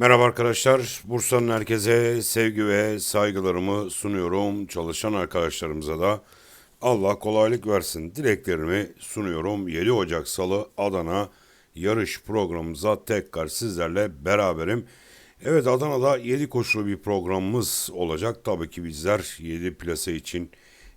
Merhaba arkadaşlar. Bursa'nın herkese sevgi ve saygılarımı sunuyorum. Çalışan arkadaşlarımıza da Allah kolaylık versin. Dileklerimi sunuyorum. 7 Ocak Salı Adana yarış programımıza tekrar sizlerle beraberim. Evet Adana'da 7 koşulu bir programımız olacak. Tabii ki bizler 7 plase için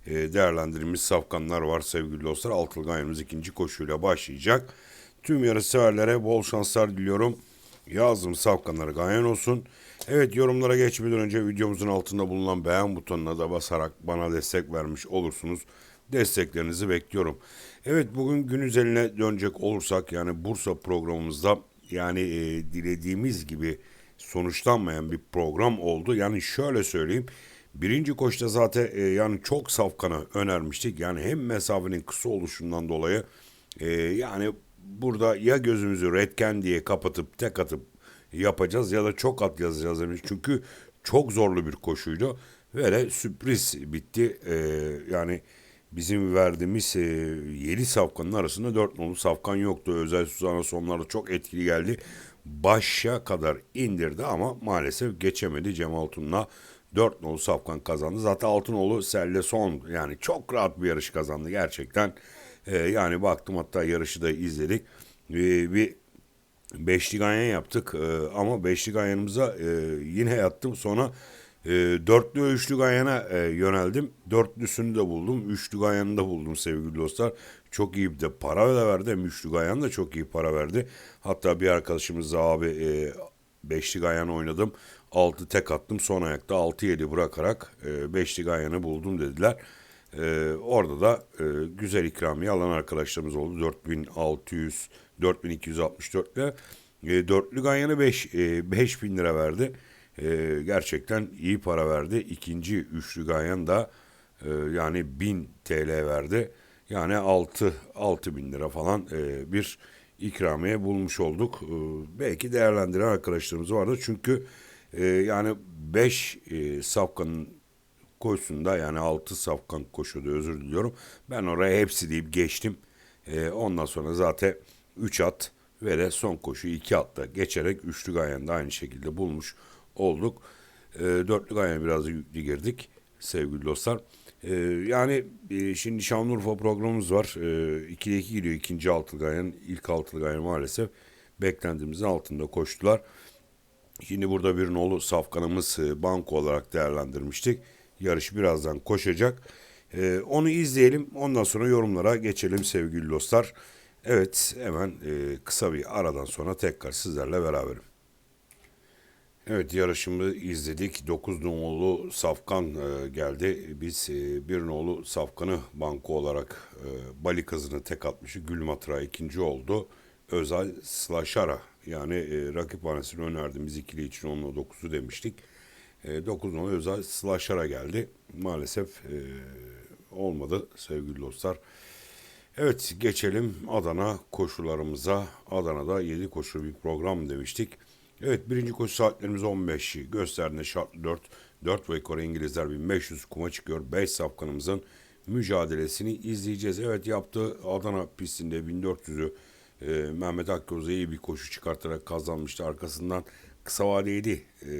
e, değerlendirilmiş safkanlar var sevgili dostlar. Altılı Gayemiz ikinci koşuyla başlayacak. Tüm yarış severlere bol şanslar diliyorum. Yazdım safkanları gayen olsun. Evet yorumlara geçmeden önce videomuzun altında bulunan beğen butonuna da basarak bana destek vermiş olursunuz. Desteklerinizi bekliyorum. Evet bugün gün üzerine dönecek olursak yani Bursa programımızda yani e, dilediğimiz gibi sonuçlanmayan bir program oldu. Yani şöyle söyleyeyim. Birinci koşta zaten e, yani çok safkanı önermiştik. Yani hem mesafenin kısa oluşundan dolayı e, yani burada ya gözümüzü retken diye kapatıp tek atıp yapacağız ya da çok at yazacağız demiş. Çünkü çok zorlu bir koşuydu ve de sürpriz bitti. E, yani bizim verdiğimiz e, 7 safkanın arasında 4 nolu safkan yoktu. Özel Suzan'a sonlarda çok etkili geldi. Başa kadar indirdi ama maalesef geçemedi. Cemal Tun'la 4 nolu safkan kazandı. Zaten Altınoğlu Selle son yani çok rahat bir yarış kazandı gerçekten. E, yani baktım hatta yarışı da izledik. E, bir beşli ganyan yaptık e, ama beşli ganyanımıza e, yine yattım. Sonra e, dörtlü ve üçlü ganyana e, yöneldim. Dörtlüsünü de buldum. Üçlü ganyanı da buldum sevgili dostlar. Çok iyi bir de para da verdi. Üçlü ganyan da çok iyi para verdi. Hatta bir arkadaşımız da abi e, beşli ganyan oynadım. Altı tek attım. Son ayakta altı yedi bırakarak e, beşli ganyanı buldum dediler. E, orada da e, güzel ikramiye alan arkadaşlarımız oldu. 4600 4264 ile e, dörtlü ganyanı 5 e, 5000 lira verdi. E, gerçekten iyi para verdi. İkinci üçlü ganyan da e, yani 1000 TL verdi. Yani 6 6000 lira falan e, bir ikramiye bulmuş olduk. E, belki değerlendiren arkadaşlarımız vardı. Çünkü e, yani 5 e, safkanın koşusunda yani 6 safkan koşuyordu özür diliyorum. Ben oraya hepsi deyip geçtim. E, ondan sonra zaten 3 at ve de son koşu 2 atta geçerek üçlü gayen de aynı şekilde bulmuş olduk. E, dörtlü gayen biraz yüklü girdik sevgili dostlar. E, yani e, şimdi Şanlıurfa programımız var. 2'de 2 gidiyor ikinci altılı gayen. ilk altılı gayen maalesef beklentiimizin altında koştular. Şimdi burada bir nolu safkanımız e, banko olarak değerlendirmiştik. Yarış birazdan koşacak. E, onu izleyelim. Ondan sonra yorumlara geçelim sevgili dostlar. Evet hemen e, kısa bir aradan sonra tekrar sizlerle beraberim. Evet yarışımı izledik. 9 nolu Safkan e, geldi. Biz e, bir nolu Safkan'ı banko olarak e, Bali kızını tek atmışı. Gülmatra ikinci oldu. Özel Slaşara yani e, rakip hanesini önerdiğimiz ikili için onunla 9'u demiştik. E, 9 nolu Özel Slaşara geldi. Maalesef e, olmadı sevgili dostlar. Evet geçelim Adana koşularımıza. Adana'da 7 koşu bir program demiştik. Evet birinci koşu saatlerimiz 15. Gösterdiğinde şart 4. 4 ve Kore İngilizler 1500 kuma çıkıyor. 5 safkanımızın mücadelesini izleyeceğiz. Evet yaptığı Adana pistinde 1400'ü e, Mehmet Akgöz'e iyi bir koşu çıkartarak kazanmıştı. Arkasından kısa vadeli e,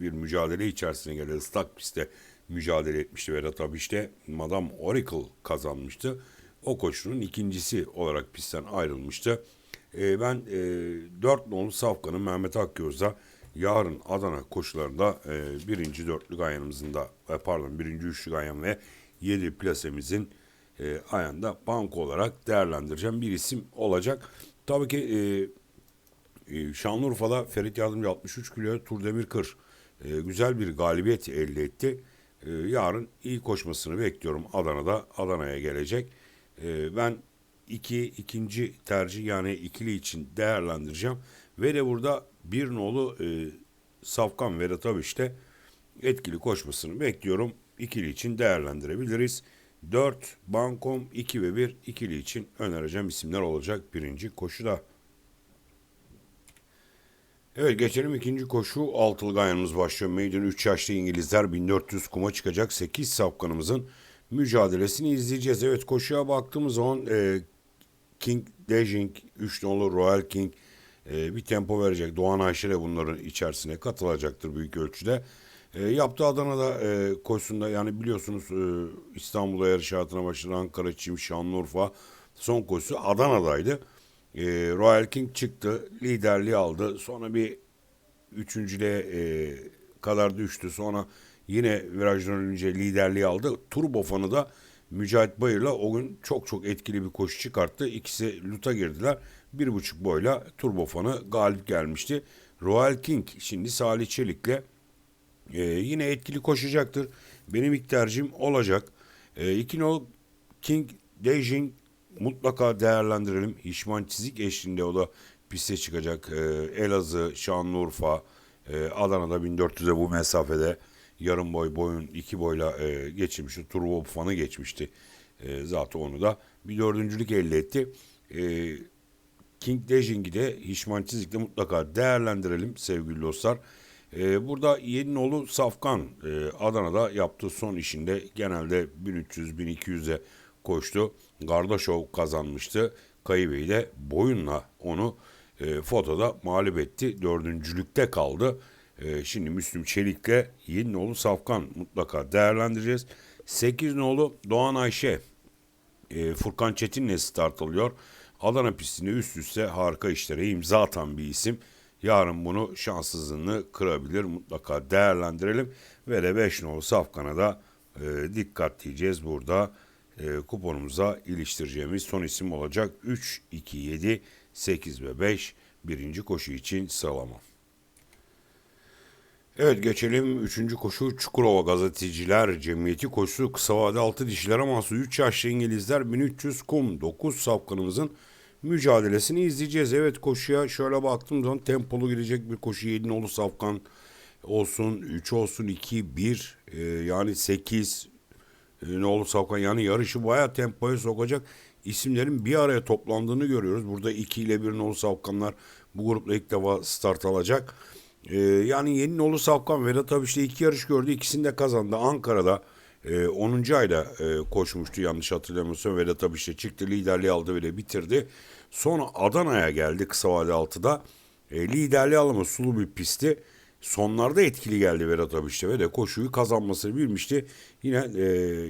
bir mücadele içerisine geldi. Islak pistte mücadele etmişti Vedat Abiş'te. Madame Oracle kazanmıştı o koşunun ikincisi olarak pistten ayrılmıştı. E, ben e, 4 nolu Safkan'ın Mehmet Akgöz'da yarın Adana koşularında e, birinci dörtlü ganyanımızın da e, pardon birinci üçlü ganyan ve yedi plasemizin e, ayağında banko olarak değerlendireceğim bir isim olacak. Tabii ki e, e, Şanlıurfa'da Ferit Yardımcı 63 kilo Turdemir Kır e, güzel bir galibiyet elde etti. E, yarın iyi koşmasını bekliyorum Adana'da. Adana'ya gelecek. E, ben iki ikinci tercih yani ikili için değerlendireceğim. Ve de burada bir nolu e, Safkan Vedat işte etkili koşmasını bekliyorum. İkili için değerlendirebiliriz. 4, Bankom 2 ve 1 ikili için önereceğim isimler olacak birinci koşuda. Evet geçelim ikinci koşu. Altılı gayanımız başlıyor. Maiden 3 yaşlı İngilizler 1400 kuma çıkacak. 8 safkanımızın mücadelesini izleyeceğiz. Evet koşuya baktığımız zaman e, King Dejing 3 nolu Royal King e, bir tempo verecek. Doğan Ayşe de bunların içerisine katılacaktır büyük ölçüde. E, yaptığı Adana'da e, koşusunda yani biliyorsunuz e, İstanbul'a yarış hayatına başladı. Ankara, Çim, Şanlıurfa son koşusu Adana'daydı. E, Royal King çıktı. Liderliği aldı. Sonra bir üçüncüle e, kadar düştü. Sonra yine virajdan önce liderliği aldı. Turbofanı da Mücahit Bayır'la o gün çok çok etkili bir koşu çıkarttı. İkisi luta girdiler. Bir buçuk boyla Turbofanı galip gelmişti. Royal King şimdi Salih Çelik'le e, yine etkili koşacaktır. Benim ilk tercihim olacak. E, iki King Beijing mutlaka değerlendirelim. Hişman Çizik eşliğinde o da piste çıkacak. E, Elazığ, Şanlıurfa, e, Adana'da 1400'e bu mesafede yarım boy boyun iki boyla e, geçirmişti. Turbo fanı geçmişti. E, zaten onu da bir dördüncülük elde etti. E, King Dejing'i de Hişman Çizik'le mutlaka değerlendirelim sevgili dostlar. Ee, burada Yeninoğlu Safkan e, Adana'da yaptığı son işinde genelde 1300-1200'e koştu. Gardaşov kazanmıştı. Kayı Bey de boyunla onu e, fotoda mağlup etti. Dördüncülükte kaldı. E, şimdi Müslüm Çelik'le Yeninoğlu Safkan mutlaka değerlendireceğiz. 8 nolu Doğan Ayşe e, Furkan Çetin'le start alıyor. Adana pistinde üst üste harika işlere imza atan bir isim. Yarın bunu şanssızlığını kırabilir. Mutlaka değerlendirelim. Ve de 5 nolu Safkan'a da e, dikkat diyeceğiz burada. E, kuponumuza iliştireceğimiz son isim olacak. 3, 2, 7, 8 ve 5 birinci koşu için sıralama. Evet geçelim 3. koşu Çukurova Gazeteciler Cemiyeti koşusu kısa vade 6 dişilere mahsus 3 yaşlı İngilizler 1300 kum 9 safkanımızın mücadelesini izleyeceğiz. Evet koşuya şöyle baktığım zaman tempolu girecek bir koşu 7 nolu safkan olsun 3 olsun 2 1 e, yani 8 e, ne olur safkan yani yarışı bayağı tempoya sokacak isimlerin bir araya toplandığını görüyoruz. Burada 2 ile 1 nolu safkanlar bu grupla ilk defa start alacak. Ee, yani yeni Nolu Safkan Vedat abi işte iki yarış gördü. ikisini de kazandı. Ankara'da e, 10. ayda e, koşmuştu yanlış hatırlamıyorsam. Vedat abi işte çıktı liderliği aldı ve bitirdi. Sonra Adana'ya geldi kısa vade 6'da. E, liderliği alımı sulu bir pisti. Sonlarda etkili geldi Vedat abi işte ve de koşuyu kazanmasını bilmişti. Yine e,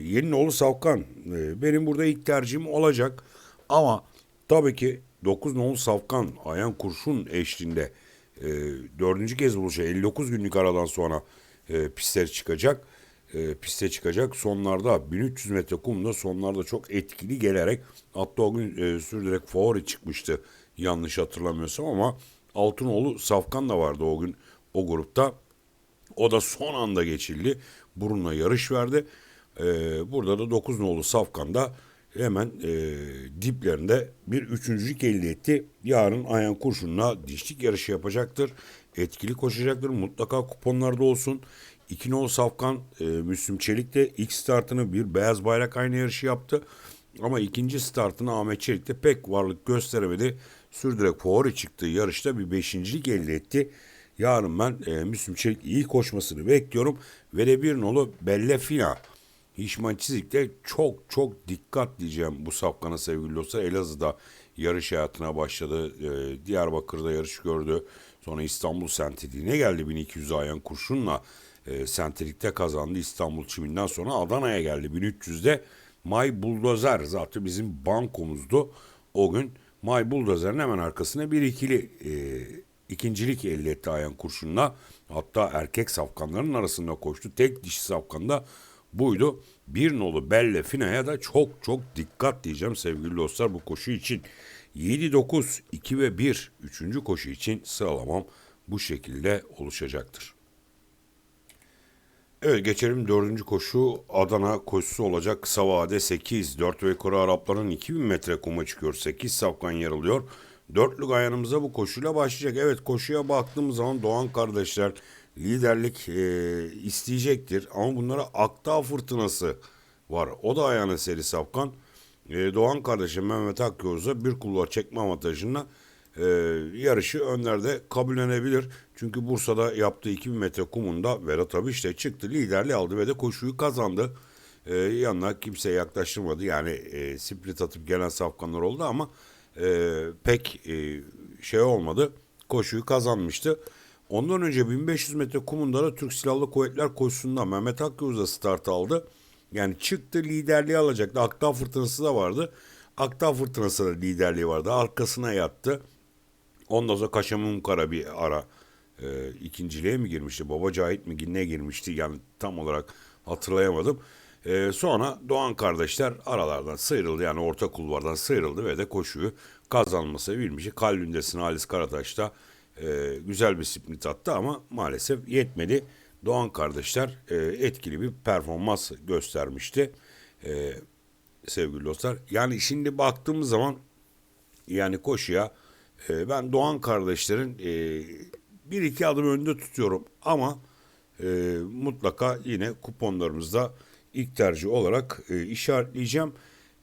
yeni Nolu Safkan e, benim burada ilk tercihim olacak. Ama tabii ki 9 Nolu Safkan Ayan Kurşun eşliğinde e, dördüncü kez buluşa 59 günlük aradan sonra e, pistler çıkacak. E, piste çıkacak. Sonlarda 1300 metre kumda sonlarda çok etkili gelerek hatta o gün e, sürdürerek favori çıkmıştı yanlış hatırlamıyorsam ama Altınoğlu Safkan da vardı o gün o grupta. O da son anda geçildi. Burun'la yarış verdi. E, burada da 9 nolu Safkan da hemen e, diplerinde bir üçüncülük elde etti. Yarın Ayhan Kurşun'la dişlik yarışı yapacaktır. Etkili koşacaktır. Mutlaka kuponlarda olsun. İki nol Safkan e, Müslüm Çelik de ilk startını bir beyaz bayrak aynı yarışı yaptı. Ama ikinci startını Ahmet Çelik de pek varlık gösteremedi. Sürdürerek favori çıktığı yarışta bir beşincilik elde etti. Yarın ben e, Müslüm Çelik iyi koşmasını bekliyorum. Ve bir nolu Bellefina Hişman Çizik'te çok çok dikkat diyeceğim bu safkana sevgili dostlar. Elazığ'da yarış hayatına başladı. Ee, Diyarbakır'da yarış gördü. Sonra İstanbul Sentrik'ine geldi 1200 ayan kurşunla. E, Sentrik'te kazandı İstanbul Çiminden sonra Adana'ya geldi 1300'de. May Buldozer zaten bizim bankomuzdu. O gün May Buldozer'in hemen arkasına bir ikili e, ikincilik elde etti Ayan Kurşun'la. Hatta erkek safkanların arasında koştu. Tek dişi safkanda buydu. Bir nolu Belle Fina'ya da çok çok dikkat diyeceğim sevgili dostlar bu koşu için. 7-9, 2 ve 1 üçüncü koşu için sıralamam bu şekilde oluşacaktır. Evet geçelim dördüncü koşu Adana koşusu olacak kısa vade 8. 4 ve yukarı Arapların 2000 metre kuma çıkıyor. 8 safkan yer alıyor. Dörtlük ayağımıza bu koşuyla başlayacak. Evet koşuya baktığımız zaman Doğan kardeşler liderlik e, isteyecektir. Ama bunlara Akdağ fırtınası var. O da ayağına seri safkan. E, Doğan kardeşim Mehmet Akyoz'a bir kulvar çekme avantajına e, yarışı önlerde kabullenebilir. Çünkü Bursa'da yaptığı 2000 metre kumunda Vedat abi işte çıktı liderliği aldı ve de koşuyu kazandı. E, yanına kimse yaklaştırmadı. Yani e, split atıp gelen safkanlar oldu ama e, pek e, şey olmadı. koşuyu kazanmıştı. Ondan önce 1500 metre kumunda Türk Silahlı Kuvvetler koşusunda Mehmet Akyüz de start aldı. Yani çıktı liderliği alacaktı. Akdağ fırtınası da vardı. Akdağ fırtınası da liderliği vardı. Arkasına yattı. Ondan sonra Kaşamın Kara bir ara e, ikinciliğe mi girmişti? Baba Cahit mi ne girmişti? Yani tam olarak hatırlayamadım. E, sonra Doğan kardeşler aralardan sıyrıldı. Yani orta kulvardan sıyrıldı ve de koşuyu kazanması bilmiş. Kalbindesin Halis Karataş da e, güzel bir sprint attı ama maalesef yetmedi. Doğan kardeşler e, etkili bir performans göstermişti. E, sevgili dostlar. Yani şimdi baktığımız zaman yani koşuya e, ben Doğan kardeşlerin e, bir iki adım önde tutuyorum ama e, mutlaka yine kuponlarımızda ilk tercih olarak e, işaretleyeceğim.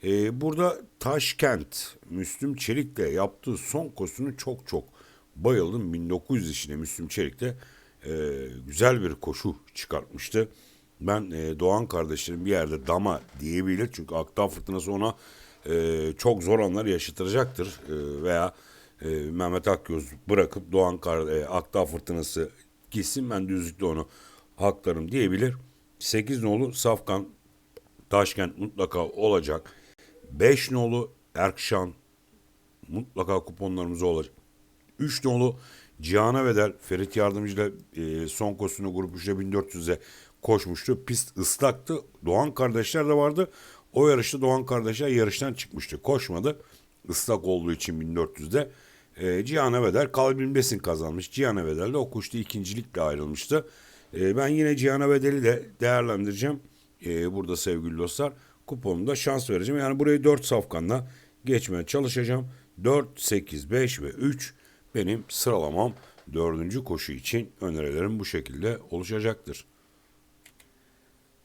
E, burada Taşkent Müslüm Çelik'le yaptığı son koşusunu çok çok bayıldım. 1900 işine Müslüm Çelik de e, güzel bir koşu çıkartmıştı. Ben e, Doğan kardeşlerim bir yerde dama diyebilir. Çünkü Akdağ Fırtınası ona e, çok zor anlar yaşatıracaktır. E, veya e, Mehmet Akgöz bırakıp Doğan Kar, e, Akdağ Fırtınası gitsin ben düzlükte onu haklarım diyebilir. 8 nolu Safkan Taşkent mutlaka olacak. 5 nolu Erkşan mutlaka kuponlarımız olacak. 3 nolu Cihan'a Bedel Ferit Yardımcı'yla e, son koşusunu grup 3'te 1400'e koşmuştu. Pist ıslaktı. Doğan kardeşler de vardı. O yarışta Doğan kardeşler yarıştan çıkmıştı. Koşmadı. Islak olduğu için 1400'de. E, Cihan'a Bedel kalbimdesin kazanmış. Cihan'a Bedel de o koştu ikincilikle ayrılmıştı. E, ben yine Cihan'a Bedel'i de değerlendireceğim. E, burada sevgili dostlar. Kuponumda şans vereceğim. Yani burayı 4 safkanla geçmeye çalışacağım. 4, 8, 5 ve 3 benim sıralamam dördüncü koşu için önerilerim bu şekilde oluşacaktır.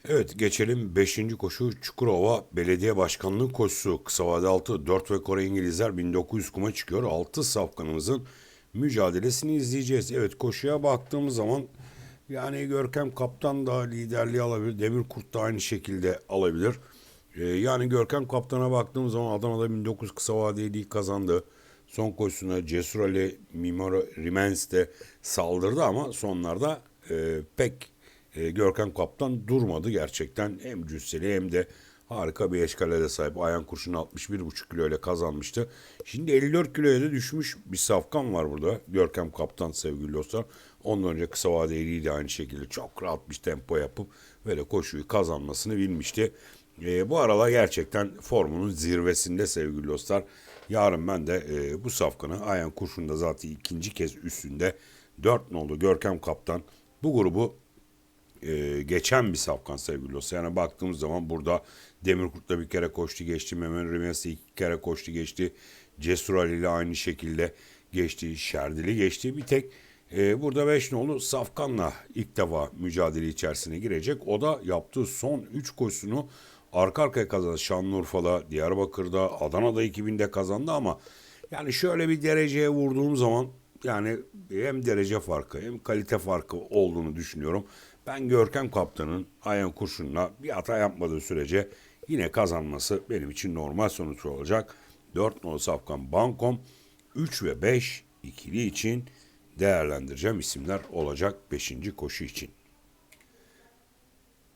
Evet geçelim 5. koşu Çukurova Belediye Başkanlığı koşusu. Kısa vade 6 4 ve Kore İngilizler 1900 kuma çıkıyor. 6 safkanımızın mücadelesini izleyeceğiz. Evet koşuya baktığımız zaman yani Görkem Kaptan da liderliği alabilir. Demir Kurt da aynı şekilde alabilir. Ee, yani Görkem Kaptan'a baktığımız zaman Adana'da 1900 kısa vadeli kazandı. Son koşusuna Cesur Ali Mimaro Rimens de saldırdı ama sonlarda e, pek e, Görkem Kaptan durmadı gerçekten. Hem cüsseli hem de harika bir eşkalede sahip. Ayhan kurşunu 61,5 kilo ile kazanmıştı. Şimdi 54 kiloya da düşmüş bir safkan var burada. Görkem Kaptan sevgili dostlar. Ondan önce kısa vadeli de aynı şekilde çok rahat bir tempo yapıp böyle koşuyu kazanmasını bilmişti. E, bu aralar gerçekten formunun zirvesinde sevgili dostlar. Yarın ben de e, bu safkanı Ayhan Kurşun'da zaten ikinci kez üstünde 4 nolu Görkem Kaptan bu grubu e, geçen bir safkan sevgili dostlar. Yani baktığımız zaman burada Demirkurt'la bir kere koştu geçti. Mehmet Rimesi iki kere koştu geçti. Cesur Ali ile aynı şekilde geçti. Şerdili geçti. Bir tek e, burada 5 nolu Safkan'la ilk defa mücadele içerisine girecek. O da yaptığı son 3 koşusunu arka arkaya kazandı. Şanlıurfa'da, Diyarbakır'da, Adana'da 2000'de kazandı ama yani şöyle bir dereceye vurduğum zaman yani hem derece farkı hem kalite farkı olduğunu düşünüyorum. Ben Görkem Kaptan'ın Ayhan Kurşun'la bir hata yapmadığı sürece yine kazanması benim için normal sonuç olacak. 4 nolu Safkan Bankom 3 ve 5 ikili için değerlendireceğim isimler olacak 5. koşu için.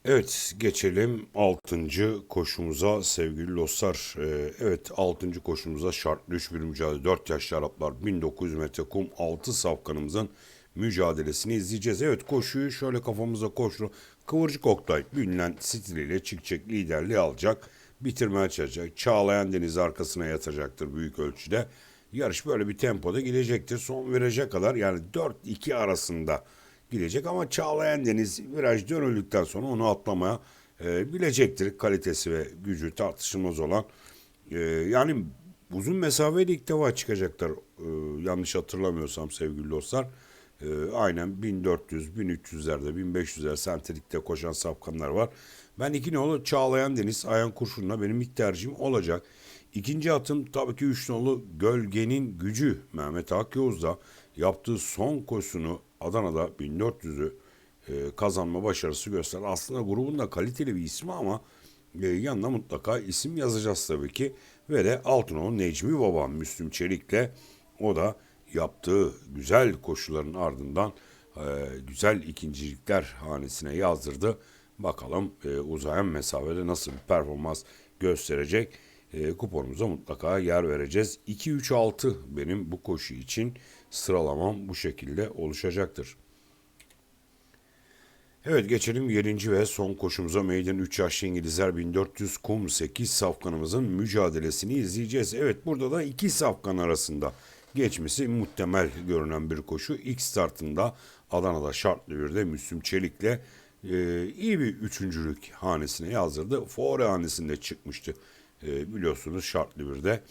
Evet geçelim 6. koşumuza sevgili dostlar. Ee, evet 6. koşumuza şartlı 3 bir mücadele 4 yaşlı Araplar 1900 metre kum 6 safkanımızın mücadelesini izleyeceğiz. Evet koşuyu şöyle kafamıza koştu. Kıvırcık Oktay bilinen stiliyle çıkacak liderliği alacak. Bitirmeye çalışacak. Çağlayan Deniz arkasına yatacaktır büyük ölçüde. Yarış böyle bir tempoda gidecektir. Son viraja kadar yani 4-2 arasında gidecek ama Çağlayan Deniz viraj dönüldükten sonra onu atlamaya e, bilecektir. Kalitesi ve gücü tartışılmaz olan. E, yani uzun mesafeyle ilk defa çıkacaklar. E, yanlış hatırlamıyorsam sevgili dostlar. E, aynen 1400, 1300'lerde, 1500'ler sentetikte koşan safkanlar var. Ben iki nolu Çağlayan Deniz, Ayhan Kurşun'la benim ilk tercihim olacak. İkinci atım tabii ki üç nolu Gölgenin Gücü Mehmet Akyavuz'da yaptığı son koşusunu Adana'da 1400'ü e, kazanma başarısı gösterdi. Aslında grubun da kaliteli bir ismi ama e, yanına mutlaka isim yazacağız tabii ki. Ve de Altınoğlu Necmi Babam Müslüm Çelik'le o da yaptığı güzel koşuların ardından e, güzel ikincilikler hanesine yazdırdı. Bakalım e, uzayan mesafede nasıl bir performans gösterecek. E, kuponumuza mutlaka yer vereceğiz. 2-3-6 benim bu koşu için sıralamam bu şekilde oluşacaktır. Evet geçelim 7. ve son koşumuza meydan 3 yaşlı İngilizler 1400 kum 8 safkanımızın mücadelesini izleyeceğiz. Evet burada da iki safkan arasında geçmesi muhtemel görünen bir koşu. İlk startında Adana'da şartlı bir de Müslüm Çelik'le e, iyi bir üçüncülük hanesine yazdırdı. Fore hanesinde çıkmıştı. E, biliyorsunuz şartlı bir de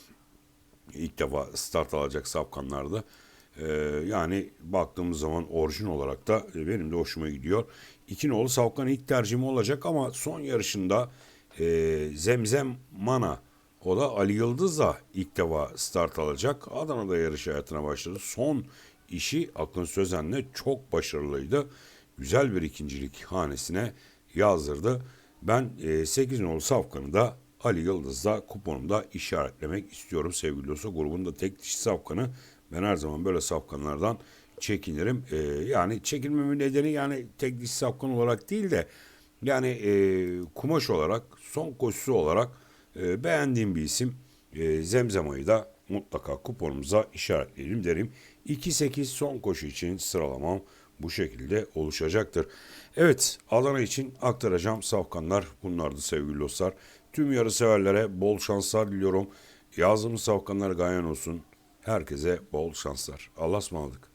ilk defa start alacak safkanlardı. Ee, yani baktığımız zaman orijin olarak da e, benim de hoşuma gidiyor. İki nolu Savkan ilk tercihim olacak ama son yarışında e, Zemzem Mana o da Ali Yıldız da ilk defa start alacak. Adana'da yarış hayatına başladı. Son işi Akın Sözen'le çok başarılıydı. Güzel bir ikincilik hanesine yazdırdı. Ben e, 8 nolu Savkan'ı da Ali Yıldız'da kuponumda işaretlemek istiyorum sevgili dostlar. Grubun da tek dişi safkanı. Ben her zaman böyle safkanlardan çekinirim. Ee, yani çekinmemin nedeni yani tek dişi safkan olarak değil de yani e, kumaş olarak son koşusu olarak e, beğendiğim bir isim. E, Zemzema'yı da mutlaka kuponumuza işaretleyelim derim. 2-8 son koşu için sıralamam bu şekilde oluşacaktır. Evet Adana için aktaracağım safkanlar bunlardı sevgili dostlar. Tüm yarı severlere bol şanslar diliyorum. Yazdığımız safkanlar gayen olsun. Herkese bol şanslar. Allah'a ısmarladık.